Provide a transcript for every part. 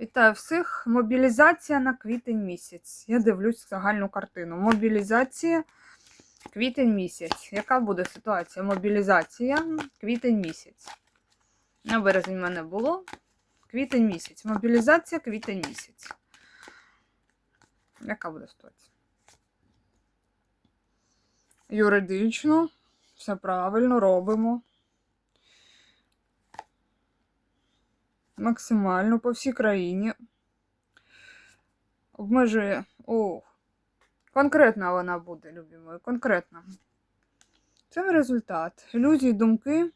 Вітаю всіх. Мобілізація на квітень місяць. Я дивлюсь загальну картину. Мобілізація квітень місяць. Яка буде ситуація? Мобілізація квітень місяць. На березень в мене було. Квітень місяць. Мобілізація квітень місяць. Яка буде ситуація? Юридично. Все правильно робимо. Максимально по всій країні. Обмежує. О, конкретна вона буде, любі мої, конкретна. Це результат. Ілюзії, думки.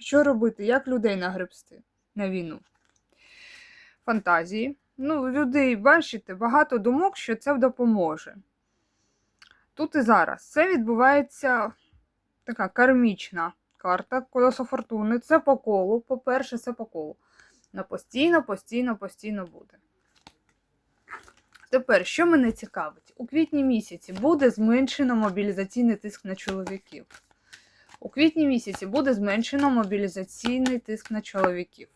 Що робити? Як людей нагребсти на війну? Фантазії. Ну, людей, бачите, багато думок, що це допоможе. Тут і зараз. Це відбувається така кармічна карта колесо фортуни. Це по колу. По-перше, це по колу. На постійно, постійно, постійно буде. Тепер, що мене цікавить? У квітні місяці буде зменшено мобілізаційний тиск на чоловіків. У квітні місяці буде зменшено мобілізаційний тиск на чоловіків.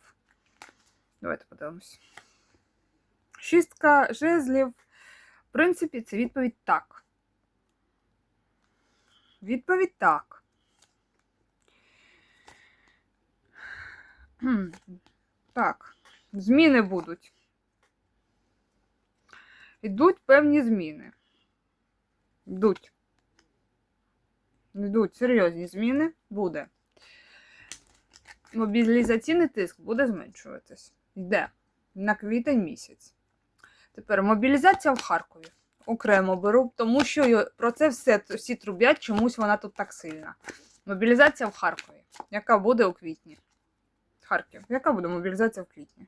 Давайте подивимось. Шістка жезлів. В принципі, це відповідь так. Відповідь так. Так, зміни будуть. Йдуть певні зміни. Йдуть. Йдуть серйозні зміни буде. Мобілізаційний тиск буде зменшуватись. Йде на квітень місяць. Тепер мобілізація в Харкові. Окремо беру, тому що про це все всі трубять, чомусь вона тут так сильна. Мобілізація в Харкові, яка буде у квітні. Харків. Яка буде мобілізація в квітні?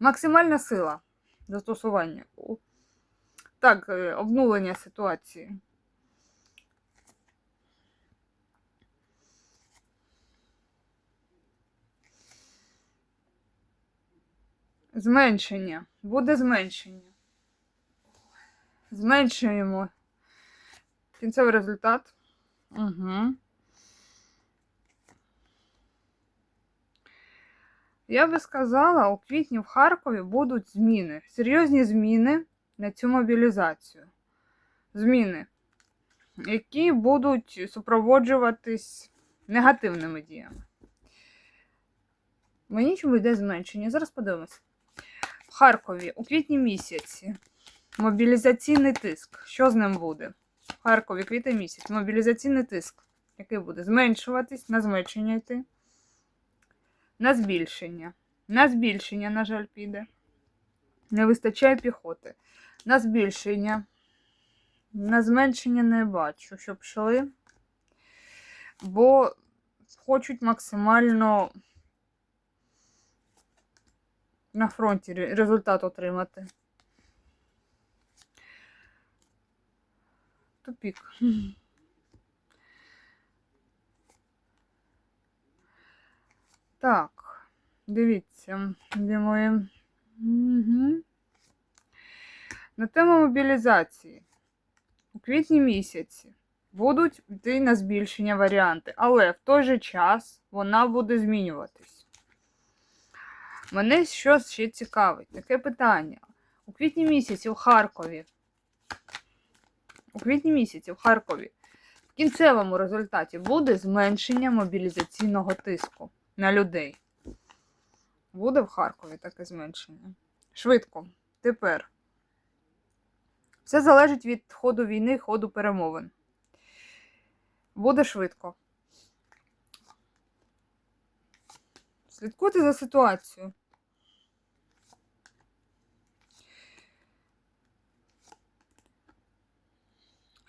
Максимальна сила застосування. Так, е, обнулення ситуації. Зменшення. Буде зменшення. Зменшуємо кінцевий результат. Угу. Я би сказала, у квітні в Харкові будуть зміни. Серйозні зміни на цю мобілізацію. Зміни, які будуть супроводжуватись негативними діями. Мені чому йде зменшення? Зараз подивимось. В Харкові у квітні місяці мобілізаційний тиск. Що з ним буде? В Харкові квітень місяць. Мобілізаційний тиск. Який буде? Зменшуватись, на зменшення йти. На збільшення. На збільшення, на жаль, піде. Не вистачає піхоти. На збільшення. На зменшення не бачу, щоб йшли. Бо хочуть максимально на фронті результат отримати. Тупік. Так, дивіться, де моє. Угу. На тему мобілізації. У квітні місяці будуть йти на збільшення варіанти, але в той же час вона буде змінюватись. Мене щось ще цікавить. Таке питання. У квітні місяці в Харкові. У квітні місяці в Харкові в кінцевому результаті буде зменшення мобілізаційного тиску на людей. Буде в Харкові таке зменшення. Швидко. Тепер. Все залежить від ходу війни, ходу перемовин. Буде швидко. Слідкуйте за ситуацією.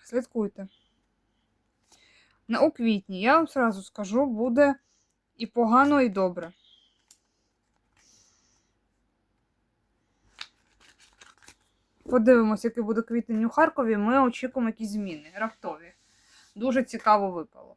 Слідкуйте. На у квітні, я вам сразу скажу, буде і погано, і добре. Подивимось, який буде квітень у Харкові. Ми очікуємо якісь зміни раптові. Дуже цікаво випало.